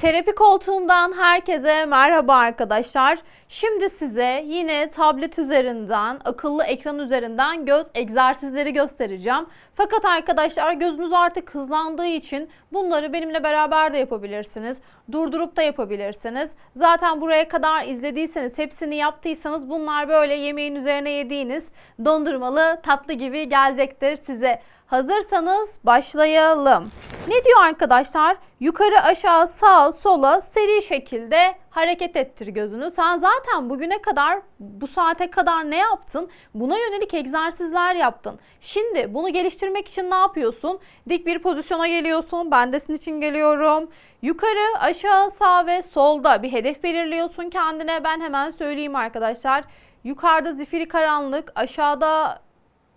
Terapi koltuğumdan herkese merhaba arkadaşlar. Şimdi size yine tablet üzerinden, akıllı ekran üzerinden göz egzersizleri göstereceğim. Fakat arkadaşlar gözünüz artık hızlandığı için bunları benimle beraber de yapabilirsiniz. Durdurup da yapabilirsiniz. Zaten buraya kadar izlediyseniz, hepsini yaptıysanız bunlar böyle yemeğin üzerine yediğiniz dondurmalı tatlı gibi gelecektir size. Hazırsanız başlayalım. Ne diyor arkadaşlar? Yukarı aşağı sağa sola seri şekilde hareket ettir gözünü. Sen zaten bugüne kadar bu saate kadar ne yaptın? Buna yönelik egzersizler yaptın. Şimdi bunu geliştirmek için ne yapıyorsun? Dik bir pozisyona geliyorsun. Ben de sizin için geliyorum. Yukarı aşağı sağ ve solda bir hedef belirliyorsun kendine. Ben hemen söyleyeyim arkadaşlar. Yukarıda zifiri karanlık, aşağıda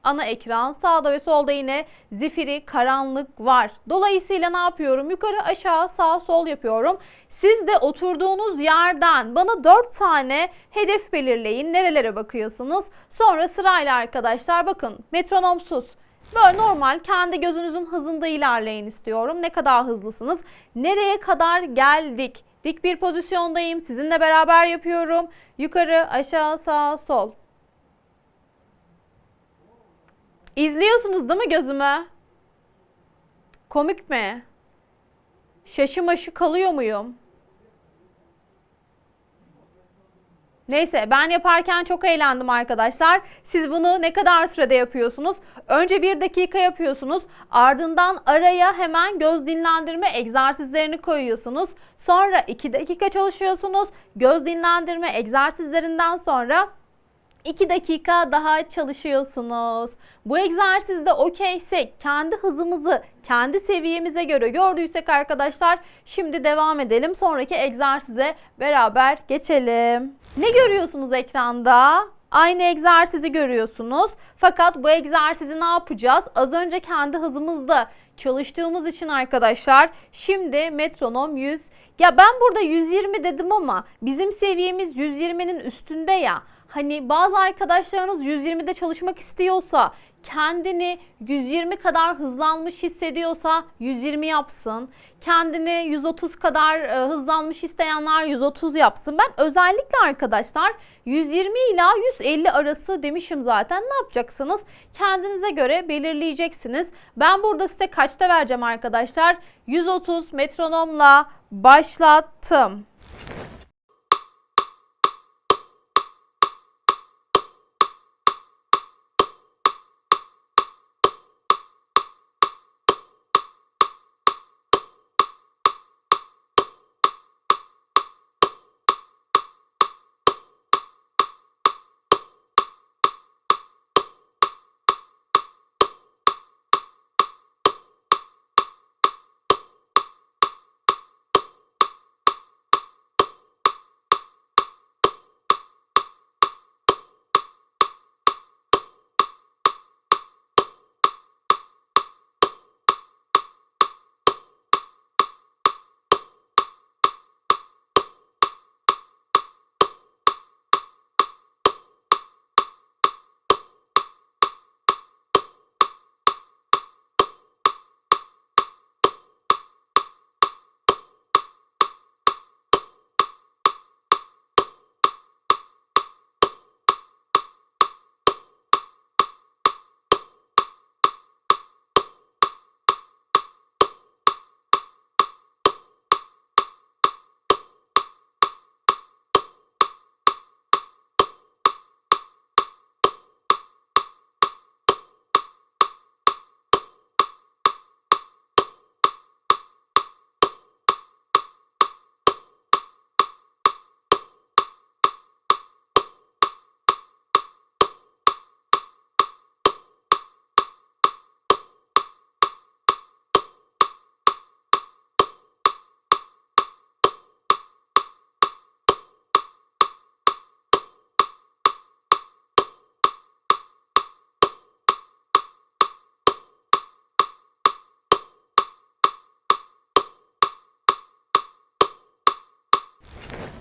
ana ekran. Sağda ve solda yine zifiri karanlık var. Dolayısıyla ne yapıyorum? Yukarı aşağı sağ sol yapıyorum. Siz de oturduğunuz yerden bana 4 tane hedef belirleyin. Nerelere bakıyorsunuz? Sonra sırayla arkadaşlar bakın metronomsuz. Böyle normal kendi gözünüzün hızında ilerleyin istiyorum. Ne kadar hızlısınız? Nereye kadar geldik? Dik bir pozisyondayım. Sizinle beraber yapıyorum. Yukarı, aşağı, sağ, sol. İzliyorsunuz değil mi gözümü? Komik mi? Şaşı maşı kalıyor muyum? Neyse ben yaparken çok eğlendim arkadaşlar. Siz bunu ne kadar sürede yapıyorsunuz? Önce bir dakika yapıyorsunuz. Ardından araya hemen göz dinlendirme egzersizlerini koyuyorsunuz. Sonra 2 dakika çalışıyorsunuz. Göz dinlendirme egzersizlerinden sonra 2 dakika daha çalışıyorsunuz. Bu egzersizde okeysek, kendi hızımızı kendi seviyemize göre gördüysek arkadaşlar şimdi devam edelim. Sonraki egzersize beraber geçelim. Ne görüyorsunuz ekranda? Aynı egzersizi görüyorsunuz. Fakat bu egzersizi ne yapacağız? Az önce kendi hızımızda çalıştığımız için arkadaşlar şimdi metronom 100 ya ben burada 120 dedim ama bizim seviyemiz 120'nin üstünde ya. Hani bazı arkadaşlarınız 120'de çalışmak istiyorsa, kendini 120 kadar hızlanmış hissediyorsa 120 yapsın. Kendini 130 kadar e, hızlanmış isteyenler 130 yapsın. Ben özellikle arkadaşlar 120 ila 150 arası demişim zaten. Ne yapacaksınız? Kendinize göre belirleyeceksiniz. Ben burada size kaçta vereceğim arkadaşlar? 130 metronomla başlattım.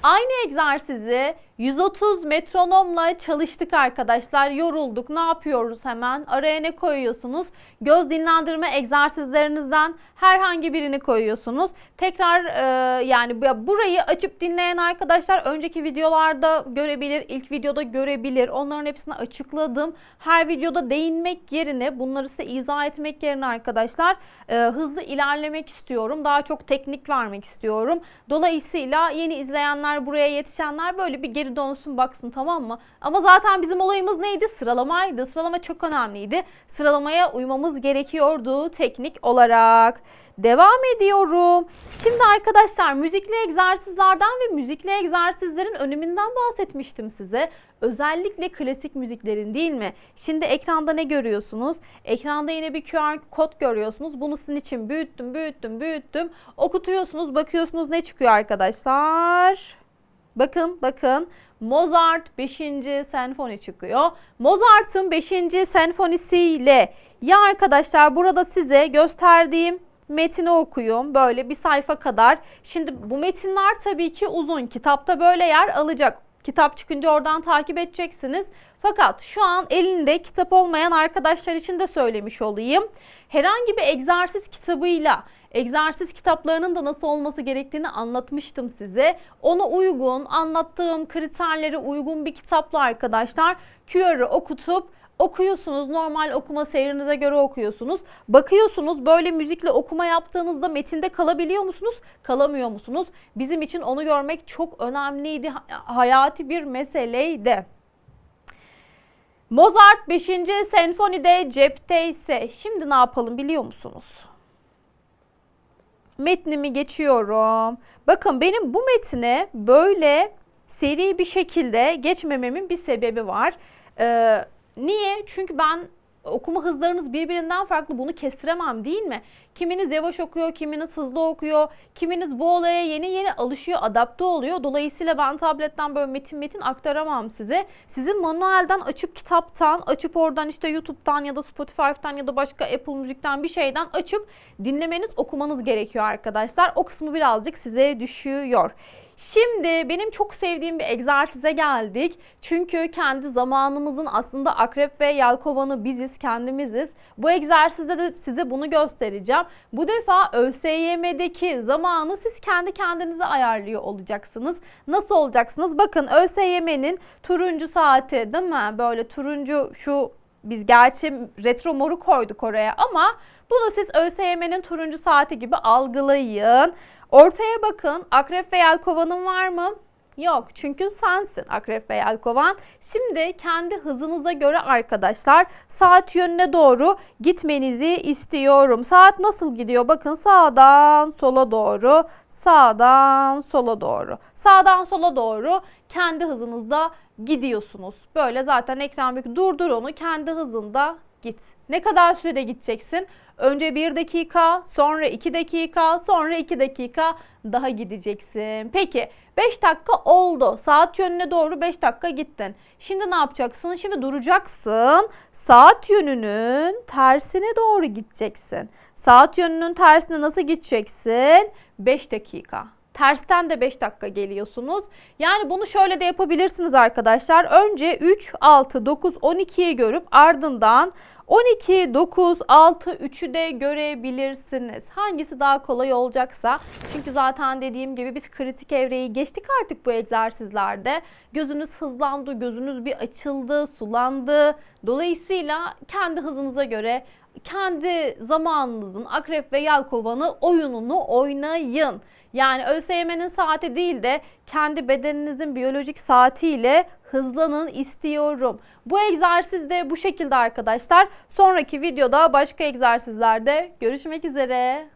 Aynı egzersizi 130 metronomla çalıştık arkadaşlar. Yorulduk. Ne yapıyoruz hemen? Araya ne koyuyorsunuz? Göz dinlendirme egzersizlerinizden herhangi birini koyuyorsunuz. Tekrar e, yani bu- burayı açıp dinleyen arkadaşlar önceki videolarda görebilir, ilk videoda görebilir. Onların hepsini açıkladım. Her videoda değinmek yerine bunları size izah etmek yerine arkadaşlar e, hızlı ilerlemek istiyorum. Daha çok teknik vermek istiyorum. Dolayısıyla yeni izleyenler, buraya yetişenler böyle bir geri dönsün baksın tamam mı? Ama zaten bizim olayımız neydi? Sıralamaydı. Sıralama çok önemliydi. Sıralamaya uymamız gerekiyordu teknik olarak. Devam ediyorum. Şimdi arkadaşlar müzikli egzersizlerden ve müzikli egzersizlerin öneminden bahsetmiştim size. Özellikle klasik müziklerin değil mi? Şimdi ekranda ne görüyorsunuz? Ekranda yine bir QR kod görüyorsunuz. Bunu sizin için büyüttüm, büyüttüm, büyüttüm. Okutuyorsunuz, bakıyorsunuz ne çıkıyor arkadaşlar? Bakın, bakın. Mozart 5. senfoni çıkıyor. Mozart'ın 5. senfonisiyle ya arkadaşlar burada size gösterdiğim metni okuyun böyle bir sayfa kadar. Şimdi bu metinler tabii ki uzun. Kitapta böyle yer alacak. Kitap çıkınca oradan takip edeceksiniz. Fakat şu an elinde kitap olmayan arkadaşlar için de söylemiş olayım. Herhangi bir egzersiz kitabıyla egzersiz kitaplarının da nasıl olması gerektiğini anlatmıştım size. Ona uygun, anlattığım kriterlere uygun bir kitapla arkadaşlar QR'ı okutup okuyorsunuz. Normal okuma seyrinize göre okuyorsunuz. Bakıyorsunuz böyle müzikle okuma yaptığınızda metinde kalabiliyor musunuz? Kalamıyor musunuz? Bizim için onu görmek çok önemliydi. ha- Hayati bir meseleydi. Mozart 5. senfonide cepteyse şimdi ne yapalım biliyor musunuz? Metnimi geçiyorum. Bakın benim bu metine böyle seri bir şekilde geçmememin bir sebebi var. Ee, niye? Çünkü ben okuma hızlarınız birbirinden farklı. Bunu kestiremem değil mi? Kiminiz yavaş okuyor, kiminiz hızlı okuyor, kiminiz bu olaya yeni yeni alışıyor, adapte oluyor. Dolayısıyla ben tabletten böyle metin metin aktaramam size. Sizin manuelden açıp kitaptan, açıp oradan işte YouTube'dan ya da Spotify'dan ya da başka Apple Müzik'ten bir şeyden açıp dinlemeniz, okumanız gerekiyor arkadaşlar. O kısmı birazcık size düşüyor. Şimdi benim çok sevdiğim bir egzersize geldik. Çünkü kendi zamanımızın aslında akrep ve yelkovanı biziz, kendimiziz. Bu egzersizde de size bunu göstereceğim. Bu defa ÖSYM'deki zamanı siz kendi kendinize ayarlıyor olacaksınız. Nasıl olacaksınız? Bakın ÖSYM'nin turuncu saati değil mi? Böyle turuncu şu biz gerçi retro moru koyduk oraya ama bunu siz ÖSYM'nin turuncu saati gibi algılayın. Ortaya bakın. Akrep ve yelkovanın var mı? Yok. Çünkü sensin akrep ve yelkovan. Şimdi kendi hızınıza göre arkadaşlar saat yönüne doğru gitmenizi istiyorum. Saat nasıl gidiyor? Bakın sağdan sola doğru, sağdan sola doğru. Sağdan sola doğru kendi hızınızda gidiyorsunuz. Böyle zaten ekran büyük. Durdur onu kendi hızında git. Ne kadar sürede gideceksin? Önce 1 dakika, sonra 2 dakika, sonra 2 dakika daha gideceksin. Peki 5 dakika oldu. Saat yönüne doğru 5 dakika gittin. Şimdi ne yapacaksın? Şimdi duracaksın. Saat yönünün tersine doğru gideceksin. Saat yönünün tersine nasıl gideceksin? 5 dakika. Tersten de 5 dakika geliyorsunuz. Yani bunu şöyle de yapabilirsiniz arkadaşlar. Önce 3, 6, 9, 12'yi görüp ardından 12, 9, 6, 3'ü de görebilirsiniz. Hangisi daha kolay olacaksa. Çünkü zaten dediğim gibi biz kritik evreyi geçtik artık bu egzersizlerde. Gözünüz hızlandı, gözünüz bir açıldı, sulandı. Dolayısıyla kendi hızınıza göre kendi zamanınızın akrep ve yelkovanı oyununu oynayın. Yani ÖSYM'nin saati değil de kendi bedeninizin biyolojik saatiyle hızlanın istiyorum. Bu egzersiz de bu şekilde arkadaşlar. Sonraki videoda başka egzersizlerde görüşmek üzere.